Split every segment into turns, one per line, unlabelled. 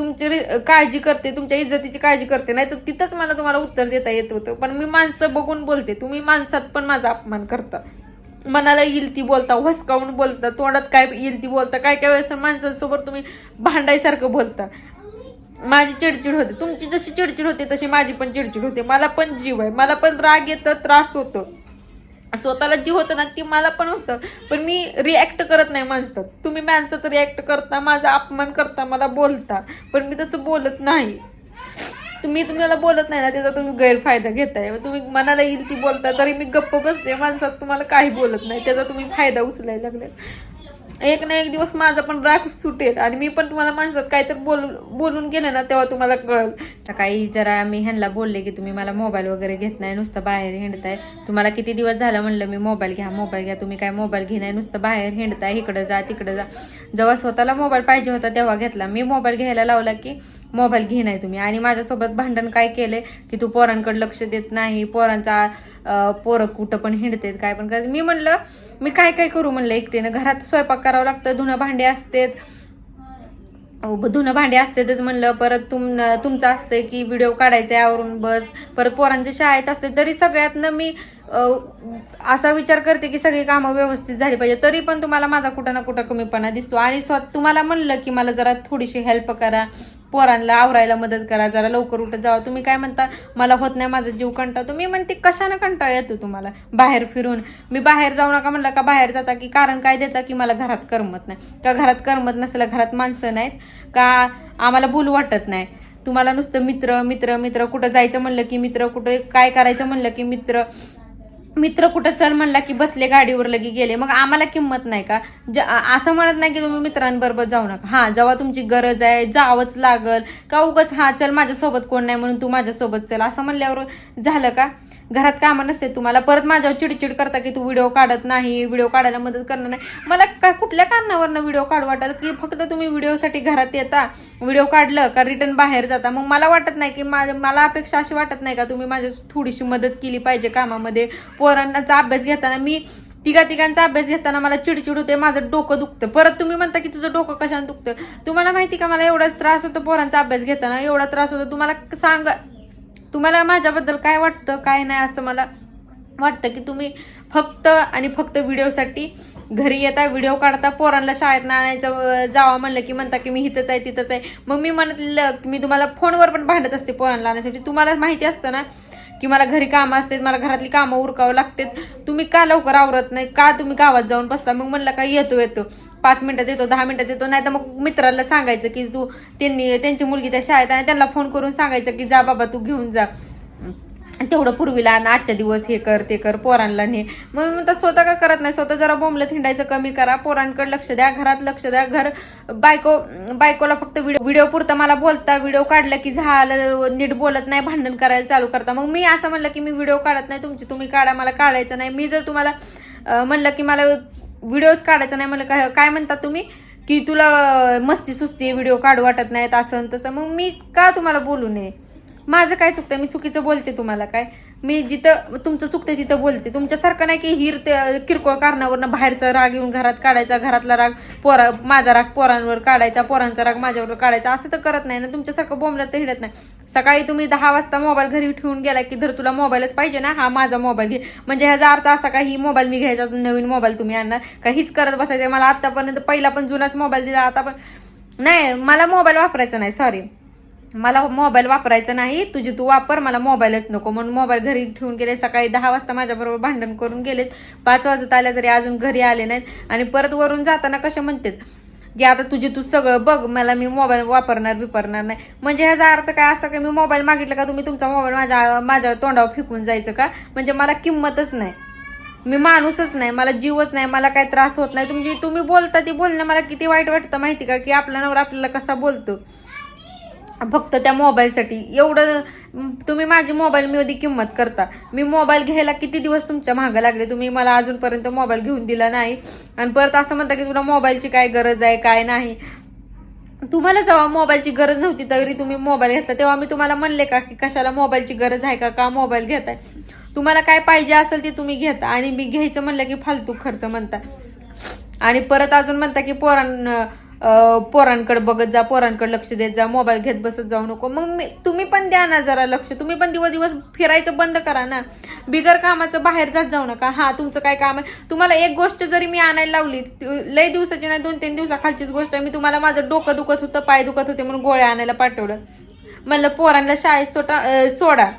तुमची काळजी करते तुमच्या इज्जतीची काळजी करते नाही तर तिथंच मला तुम्हाला उत्तर देता येत होतं. पण मी माणसं बघून बोलते. तुम्ही माणसात पण माझा अपमान करता. मनाला येईल ती बोलता हुसकावून बोलता तोंडात काय येईल ती बोलता काय काय वेळेस तर माणसांसोबत तुम्ही भांडायसारखं बोलता. माझी चिडचिड होते. तुमची जशी चिडचिड होते तशी माझी पण चिडचिड होते. मला पण जीव आहे. मला पण राग येतं त्रास होतो. स्वतःला जी होतं ना ती मला पण होतं. पण मी रिॲक्ट करत नाही माणसात. तुम्ही माणसात रिॲक्ट करता माझा अपमान करता मला बोलता. पण मी तसं बोलत नाही. तुम्ही तुम्हाला बोलत नाही ना त्याचा तुम्ही गैरफायदा घेताय. तुम्ही मनाला येईल ती बोलता तरी मी गप्प बसते. माणसात तुम्हाला काही बोलत नाही त्याचा तुम्ही फायदा उचलायला लागला एक ना एक दिवस माझा पण राग सुटेल. आणि मी पण तुम्हाला माणसात काहीतरी बोल बोलून गेले ना तेव्हा तुम्हाला कळल.
सकाळी जरा मी ह्यांना बोलले की तुम्ही मला मोबाईल वगैरे घेत नाही नुसतं बाहेर हिंडताय. तुम्हाला किती दिवस झालं म्हणलं मी मोबाईल घ्या मोबाईल घ्या. तुम्ही काय मोबाईल घे नाही नुसतं बाहेर हिंडताय इकडं जा तिकडं जा. जेव्हा स्वतःला मोबाईल पाहिजे होता तेव्हा घेतला. मी मोबाईल घ्यायला लावला की मोबाईल घे नाही तुम्ही. आणि माझ्यासोबत भांडण काय केले की तू पोरांकडे लक्ष देत नाही पोरांचा पोरं कुठं पण हिंडतेत काय पण करायचं. मी म्हणलं मी काय काय करू म्हणलं एकटीनं. घरात स्वयंपाक करावं लागतं धुणं भांडे असतेत. अहो, धुणं भांडे असतेच म्हणलं. परत तुम तुमचं असतंय की व्हिडिओ काढायचे आवरून बस. परत पोरांच्या शाळेचं असते. तरी सगळ्यातनं मी असा विचार करते की सगळी कामं व्यवस्थित झाली पाहिजे. तरी पण तुम्हाला माझा कुठं ना कुठं कमीपणा दिसतो. आणि स्व तुम्हाला म्हणलं की मला जरा थोडीशी हेल्प करा. पोरांना आवरायला मदत करा जरा लवकर उठत जावा. तुम्ही काय म्हणता? मला होत नाही माझा जीव कंटाळतो मी म्हणते कशानं कंटाळ येतो तुम्हाला? बाहेर फिरून. मी बाहेर जाऊ नका म्हणलं का बाहेर जाता की कारण काय देता की मला घरात करमत नाही. का घरात करमत नसलं घरात माणसं नाहीत? का आम्हाला भूल वाटत नाही? तुम्हाला नुसतं मित्र मित्र मित्र कुठं जायचं म्हणलं की मित्र कुठं काय करायचं म्हणलं की मित्र? मित्र कुठं चल म्हणला की बसले गाडीवर लगे गेले. मग आम्हाला किंमत नाही का? ज- असं म्हणत नाही की तुम्ही मित्रांबरोबर जाऊ नका. हा जेव्हा तुमची गरज आहे जावंच लागल. का उगच हा चल माझ्यासोबत कोण नाही म्हणून तू माझ्यासोबत चल. असं म्हणल्यावर झालं का? घरात कामं नसते तुम्हाला परत माझ्यावर चिडचिड करता की तू व्हिडिओ काढत नाही व्हिडिओ काढायला मदत करणार नाही. मला का कुठल्या कारणावरनं व्हिडिओ काढू वाटत की फक्त तुम्ही व्हिडिओसाठी घरात येता व्हिडिओ काढलं का रिटर्न बाहेर जाता? मग मला वाटत नाही की मा- मला अपेक्षा अशी वाटत नाही का तुम्ही माझ्या थोडीशी मदत केली पाहिजे कामामध्ये? पोरांचा अभ्यास घेताना मी तिघा तिघांचा अभ्यास घेताना मला चिडचिड होते माझं डोकं दुखतं. परत तुम्ही म्हणता की तुझं डोकं कशाने दुखतं? तुम्हाला माहिती का मला एवढा त्रास होतो पोरांचा अभ्यास घेताना? एवढा त्रास होतो. तुम्हाला सांगा तुम्हाला माझ्याबद्दल काय वाटतं काय नाही असं मला वाटतं की तुम्ही फक्त आणि फक्त व्हिडिओसाठी घरी येता व्हिडिओ काढता पोरांना शाळेत आणायचं जावा म्हणलं की म्हणता की मी इथंच आहे तिथंच आहे. मग मी म्हणतलं की मी तुम्हाला फोनवर पण भांडत असते पोरांना आणण्यासाठी तुम्हाला माहिती असतं ना की मला घरी कामं असतात मला घरातली कामं उरकावं लागतात. तुम्ही का लवकर आवरत नाही? का तुम्ही गावात जाऊन बसता? मग म्हणलं का येतो येतो. पाच मिनटं देतो दहा मिनटं देतो नाही तर मग मित्राला सांगायचं की तू त्यांनी त्यांची मुलगी त्या शाळेत आणि त्यांना फोन करून सांगायचं की जा बाबा तू घेऊन जा. तेवढं पूर्वीला आणि आजच्या दिवस हे कर ते कर पोरांना ने. मग म्हणतात स्वतः का करत नाही? स्वतः जरा बोंबलं थिंडायचं कमी करा. पोरांकडे लक्ष द्या घरात लक्ष द्या. घर बायको बायकोला फक्त व्हिडिओ व्हिडिओ पुरता मला बोलता व्हिडिओ काढला की झालं नीट बोलत नाही भांडण करायला चालू करता. मग मी असं म्हणलं की मी व्हिडिओ काढत नाही तुमची तुम्ही काढा मला काढायचं नाही. मी जर तुम्हाला म्हणलं की मला व्हिडिओच काढायचा नाही म्हणलं काय काय म्हणता तुम्ही? की तुला मस्ती सुस्ती व्हिडिओ काढू वाटत नाहीत असं तसं. मग मी का तुम्हाला बोलू नये? माझं काय चुकतं मी चुकीचं बोलते तुम्हाला काय? मी जिथं तुमचं चुकतं तिथं बोलते. तुमच्यासारखं नाही की हिर ते किरकोळ कारणावरनं बाहेरचा राग येऊन घरात काढायचा घरातला राग पोरा माझा राग पोरांवर काढायचा पोरांचा राग माझ्यावर काढायचा असं तर करत नाही ना. तुमच्यासारखं बोंबलं तर हिडत नाही. सकाळी तुम्ही दहा वाजता मोबाईल घरी ठेवून गेला की धर तुला मोबाईलच पाहिजे ना हा माझा मोबाईल घे. म्हणजे ह्याचा अर्थ असा का ही मोबाईल मी घ्यायचा नवीन मोबाईल तुम्ही आणणार? का हीच करत बसायचं मला आतापर्यंत पहिला पण जुनाच मोबाईल दिला आता पण नाही मला मोबाईल वापरायचा नाही सॉरी मला मोबाईल वापरायचा नाही तुझी तू वापर मला मोबाईलच नको. म्हणून मोबाईल घरी ठेवून गेले सकाळी दहा वाजता माझ्याबरोबर भांडण करून गेलेत. पाच वाजत आल्या तरी अजून घरी आले नाहीत. आणि परत वरून जाताना कसे म्हणतात की आता तुझी तू सगळं बघ मला मी मोबाईल वापरणार बिपरणार नाही. म्हणजे ह्याचा अर्थ काय? असं की मी मोबाईल मागितलं का तुम्ही तुमचा मोबाईल माझ्या माझ्या तोंडावर फेकून जायचं का? म्हणजे मला किंमतच नाही. मी माणूसच नाही मला जीवच नाही मला काही त्रास होत नाही. तुम्ही तुम्ही बोलता ती बोलणं मला किती वाईट वाटतं माहिती का? की आपला नवरा आपल्याला कसा बोलतो? फक्त त्या मोबाईलसाठी. एवढं तुम्ही माझी मोबाईल मध्ये किंमत करता. मी मोबाईल घ्यायला किती दिवस तुमच्या मागं लागले? तुम्ही मला अजूनपर्यंत मोबाईल घेऊन दिला नाही. आणि परत असं म्हणता की तुला मोबाईलची काय गरज आहे काय नाही? तुम्हाला जेव्हा मोबाईलची गरज नव्हती तरी तुम्ही मोबाईल घेतला. तेव्हा मी तुम्हाला म्हणले का की कशाला मोबाईलची गरज आहे का? का मोबाईल घेताय? तुम्हाला काय पाहिजे असेल ते तुम्ही घेता. आणि मी घ्यायचं म्हणलं की फालतू खर्च म्हणता. आणि परत अजून म्हणता की पोरांना
पोरांकडे बघत जा पोरांकडे लक्ष देत जा मोबाईल घेत बसत जाऊ नको. मग मी तुम्ही पण द्या ना जरा लक्ष. तुम्ही पण दिवस दिवस फिरायचं बंद करा ना. बिगर कामाचं बाहेर जात जाऊ नका. हा तुमचं काय काम आहे? तुम्हाला एक गोष्ट जरी मी आणायला लावली लय दिवसाची नाही दोन तीन दिवसाखालचीच गोष्ट आहे. मी तुम्हाला माझं डोकं दुखत होतं पाय दुखत होते म्हणून गोळ्या आणायला पाठवलं. म्हणलं पोरांना शाळेत सोटा सोडा.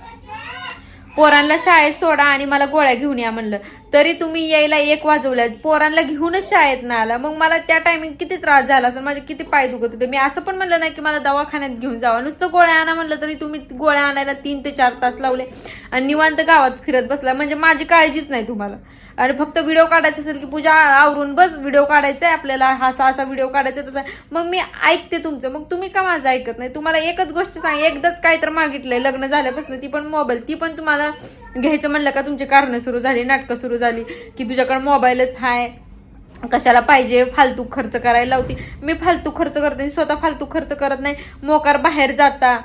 पोरांना शाळेत सोडा आणि मला गोळ्या घेऊन या म्हणलं. तरी तुम्ही यायला एक वाजवल्या. पोरांना घेऊनच शाळेत ना आला. मग मला त्या टायमिंग किती त्रास झाला असेल? माझे किती पाय दुखत होते? मी असं पण म्हणलं नाही की मला दवाखान्यात घेऊन जावा. नुसतं गोळ्या आणा म्हणलं तरी तुम्ही गोळ्या आणायला तीन ते चार तास लावले. आणि निवांत गावात फिरत बसला. म्हणजे माझी काळजीच नाही तुम्हाला. आणि फक्त व्हिडिओ काढायचा असेल की पूजा आवरून बस व्हिडिओ काढायचा आहे आपल्याला. हा असा असा व्हिडिओ काढायचा आहे, तसा. मग मी ऐकते तुमचं. मग तुम्ही का माझं ऐकत नाही? तुम्हाला एकच गोष्ट सांग. एकदाच काय तर मागितलंय. लग्न झाल्यापासून ती पण मोबाईल. ती पण तुम्हाला घ्यायचं म्हणलं का तुमची कारणं सुरू झाली नाटकं सुरू झाली की तुझ्याकडे मोबाईलच आहे कशाला पाहिजे? फालतू खर्च करायला लावती. मी फालतू खर्च करते स्वतः फालतू खर्च करत नाही. मोकार बाहेर जाता.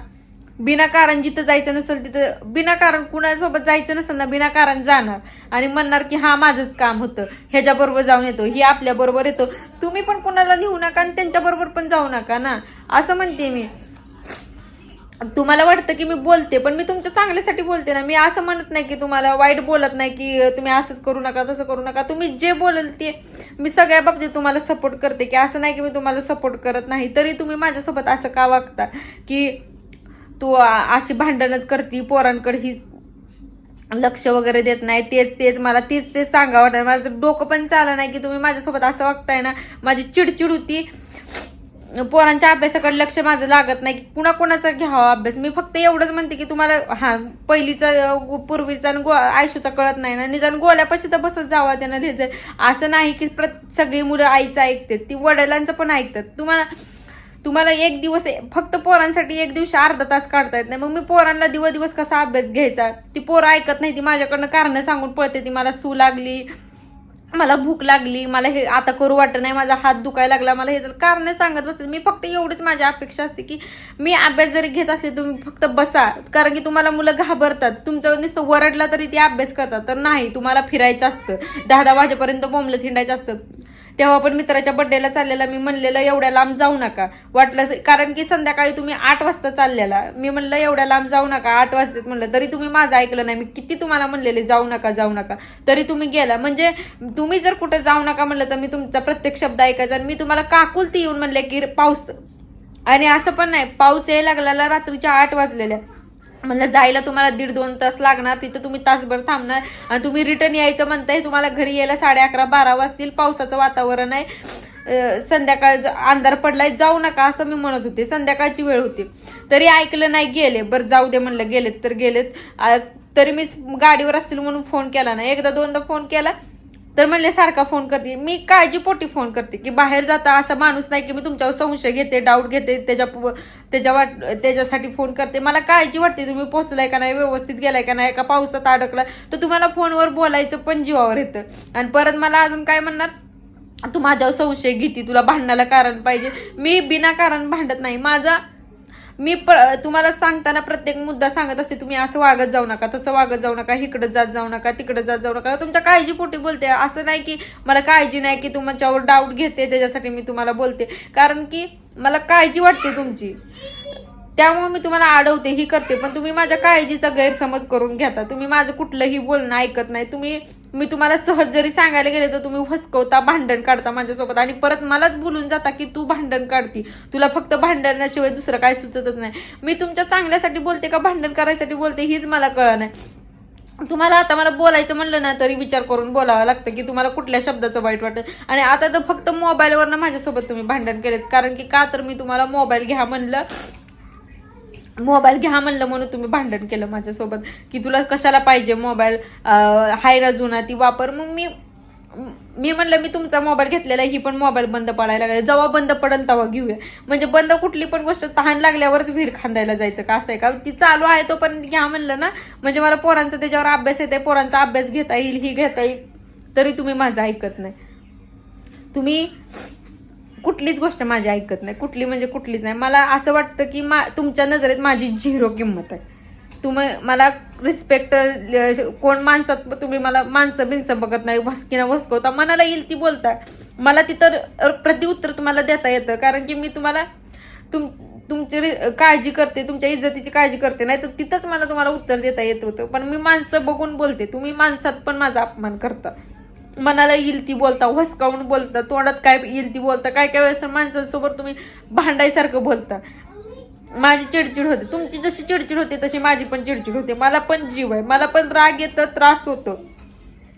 बिनाकारण जिथं जायचं नसेल तिथं बिनाकारण कुणासोबत जायचं नसेल ना बिनाकारण जाणार. आणि म्हणणार की हा माझंच काम होतं. ह्याच्या बरोबर जाऊन येतो ही आपल्या बरोबर येतो. तुम्ही पण कुणाला घेऊ नका आणि त्यांच्या बरोबर पण जाऊ नका ना. असं म्हणते मी. तुम्हाला वाटतं की मी बोलते पण मी तुमच्या चांगल्यासाठी बोलते ना. मी असं म्हणत नाही की तुम्हाला वाईट बोलत नाही की तुम्ही असंच करू नका तसं करू नका. तुम्ही जे बोलल ते मी सगळ्या बाबतीत तुम्हाला सपोर्ट करते की असं नाही की मी तुम्हाला सपोर्ट करत नाही. तरी तुम्ही माझ्यासोबत असं का वागता की तू अशी भांडणच करती पोरांकडे ही लक्ष वगैरे देत नाही तेच तेच मला तेच तेच सांगावं वाटत. माझं डोकं पण चाललं नाही की तुम्ही माझ्यासोबत असं वागताय ना. माझी चिडचिड होती. पोरांच्या अभ्यासाकडे लक्ष माझं लागत नाही की कुणाकुणाचा घ्यावा अभ्यास. मी फक्त एवढंच म्हणते की तुम्हाला हा पहिलीचा पूर्वीचा आणि गो आयुष्याचा कळत नाही ना. निदान गोल्यापाशी तर बसत जावा त्यांना लिहित जाईल असं नाही की प्र सगळी मुलं आईचं ऐकतात ती वडिलांचं पण ऐकतात. तुम्हाला तुम्हाला एक दिवस फक्त पोरांसाठी एक दिवशी अर्धा तास काढता येत नाही. मग मी पोरांना दिवस दिवस कसा अभ्यास घ्यायचा? ती पोरं ऐकत नाही ती माझ्याकडनं कारणं सांगून पळते ती मला सू लागली. मला भूक लागली मला हे आता करू वाटत नाही माझा हात दुखायला लागला मला हे कारण सांगत बसेल मी फक्त एवढीच माझी अपेक्षा असते की मी अभ्यास जरी घेत असले तुम्ही फक्त बसा कारण की तुम्हाला मुलं घाबरतात. तुमचं नुसतं वरडला तरी ते अभ्यास करतात. तर नाही तुम्हाला फिरायचं असतं. दहा दहा वाजेपर्यंत बोंबलं थिंडायचं असतं. तेव्हा पण मित्राच्या बड्डेला चाललेला मी म्हणलेलं एवढ्या लांब जाऊ नका. वाटलं कारण की संध्याकाळी तुम्ही आठ वाजता चाललेला. मी म्हणलं एवढ्या लांब जाऊ नका आठ वाजता म्हणलं तरी तुम्ही माझं ऐकलं नाही मी किती तुम्हाला म्हणलेले जाऊ नका जाऊ नका. तरी तुम्ही गेला. म्हणजे तुम्ही जर कुठे जाऊ नका म्हणलं तर मी तुमचा प्रत्येक शब्द ऐकायचा आणि मी तुम्हाला काकुलती येऊन म्हणले की पाऊस. आणि असं पण नाही पाऊस यायला लागलेला रात्रीच्या आठ वाजलेल्या. म्हणलं जायला तुम्हाला दीड दोन तास लागणार तिथं तुम्ही तासभर थांबणार आणि तुम्ही रिटर्न यायचं म्हणताय तुम्हाला घरी यायला साडे अकरा बारा वाजतील पावसाचं वातावरण आहे. संध्याकाळ अंधार पडलाय जाऊ नका असं मी म्हणत होते. संध्याकाळची वेळ होती. तरी ऐकलं नाही गेले. बरं जाऊ दे म्हणलं गेलेत तर गेलेत. तरी मी गाडीवर असतील म्हणून फोन केला ना एकदा दोनदा फोन केला. तर म्हणले सारखा फोन करते. मी काळजीपोटी फोन करते की बाहेर जाता असा माणूस नाही की मी तुमच्यावर संशय घेते डाऊट घेते त्याच्या त्याच्या वाट त्याच्यासाठी फोन करते. मला काळजी वाटते तुम्ही पोहोचलाय का नाही व्यवस्थित गेलाय का नाही का पावसात अडकला तर तुम्हाला फोनवर बोलायचं पण जीवावर येतं. आणि परत मला अजून काय म्हणणार? तू माझ्यावर संशय घेते तुला भांडणाला कारण पाहिजे. मी बिना कारण भांडत नाही. माझा मी प तुम्हाला सांगताना प्रत्येक मुद्दा सांगत असते तुम्ही असं वागत जाऊ नका तसं वागत जाऊ नका इकडं जात जाऊ नका तिकडं जात जाऊ नका. तुमच्या काळजी पोटी बोलते. असं नाही की मला काळजी नाही की तुमच्यावर डाऊट घेते त्याच्यासाठी मी तुम्हाला बोलते. कारण की मला काळजी वाटते तुमची. त्यामुळे मी तुम्हाला अडवते ही करते. पण तुम्ही माझ्या काळजीचा गैरसमज करून घेता. तुम्ही माझं कुठलंही बोलणं ऐकत नाही. तुम्ही मी तुम्हाला सहज जरी सांगायला गेले तर तुम्ही हसकवता भांडण काढता माझ्यासोबत. आणि परत मलाच बोलून जाता की तू भांडण काढती. तुला फक्त भांडणाशिवाय दुसरं काय सुचतच नाही. मी तुमच्या चांगल्यासाठी बोलते का भांडण करायसाठी बोलते हीच मला कळलं नाही तुम्हाला आता मला बोलायचं म्हणलं ना तरी विचार करून बोलावं लागतं की तुम्हाला कुठल्या शब्दाचं वाईट वाटत. आणि आता तर फक्त मोबाईलवरनं माझ्यासोबत तुम्ही भांडण केलेत. कारण की का तर मी तुम्हाला मोबाईल घ्या म्हणलं मोबाईल घ्या म्हणलं म्हणून तुम्ही भांडण केलं माझ्यासोबत की तुला कशाला पाहिजे मोबाईल? हाय ना जुना ती वापर. मग मी मी म्हणलं मी तुमचा मोबाईल घेतलेला आहे, ही पण मोबाईल बंद पडायला लागला. जेव्हा बंद पडेल तेव्हा घेऊया. म्हणजे बंद कुठली पण गोष्ट तहान लागल्यावरच विहीर खांदायला जायचं का असं आहे का? ती चालू आहे तो पण घ्या म्हणलं ना. म्हणजे मला पोरांचा त्याच्यावर अभ्यास येते पोरांचा अभ्यास घेता येईल ही घेता येईल तरी तुम्ही माझं ऐकत नाही. तुम्ही कुठलीच गोष्ट माझी ऐकत नाही. कुठली म्हणजे कुठलीच नाही. मला असं वाटतं की मा तुमच्या नजरेत माझी झिरो किंमत आहे. तुम्ही मला रिस्पेक्ट कोण माणसात तुम्ही मला माणसं बिनसं बघत नाही वस्कीना वसकवता मनाला येईल ती बोलताय. मला तिथं प्रतिउत्तर तुम्हाला देता येतं. कारण की मी तुम्हाला तुम तुमची रि- काळजी करते तुमच्या इज्जतीची काळजी करते. नाही तर तिथंच मला तुम्हाला उत्तर देता येत होतं. पण मी माणसं बघून बोलते. तुम्ही माणसात पण माझा अपमान करता. मनाला येईल ती बोलता हसकावून बोलता तोंडात काय येईल ती बोलता काय काय वेळेस तर माणसांसोबत तुम्ही भांडायसारखं बोलता. माझी चिडचिड होते तुमची जशी चिडचिड होते तशी माझी पण चिडचिड होते. मला पण जीव आहे मला पण राग येतं त्रास होतो.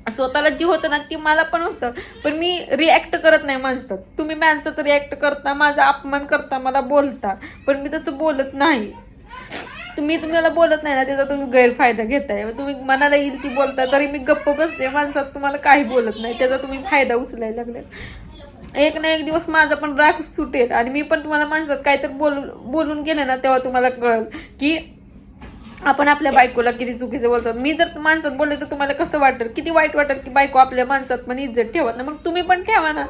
स्वतःला जी होतं ना ती मला पण होतं पण मी रिॲक्ट करत नाही माणसात. तुम्ही माणसात रिॲक्ट करता माझा अपमान करता मला बोलता पण मी तसं बोलत नाही. तुम्ही तुम्हाला बोलत नाही ना त्याचा तुम्ही गैरफायदा घेताय. तुम्ही मनाला येईल ती बोलता तरी मी गप्प बसते. माणसात तुम्हाला काही बोलत नाही. त्याचा तुम्ही फायदा उचलायला लागले एक ना एक दिवस माझा पण राग सुटेल. आणि मी पण तुम्हाला माणसात काहीतरी बोल बोलून गेले ना तेव्हा तुम्हाला कळल की आपण आपल्या बायकोला किती चुकीचं बोलतो. मी जर माणसात बोलले तर तुम्हाला कसं वाटेल? किती वाईट वाटेल की बायको आपल्या माणसात पण इज्जत ठेवत ना मग तुम्ही पण ठेवा ना.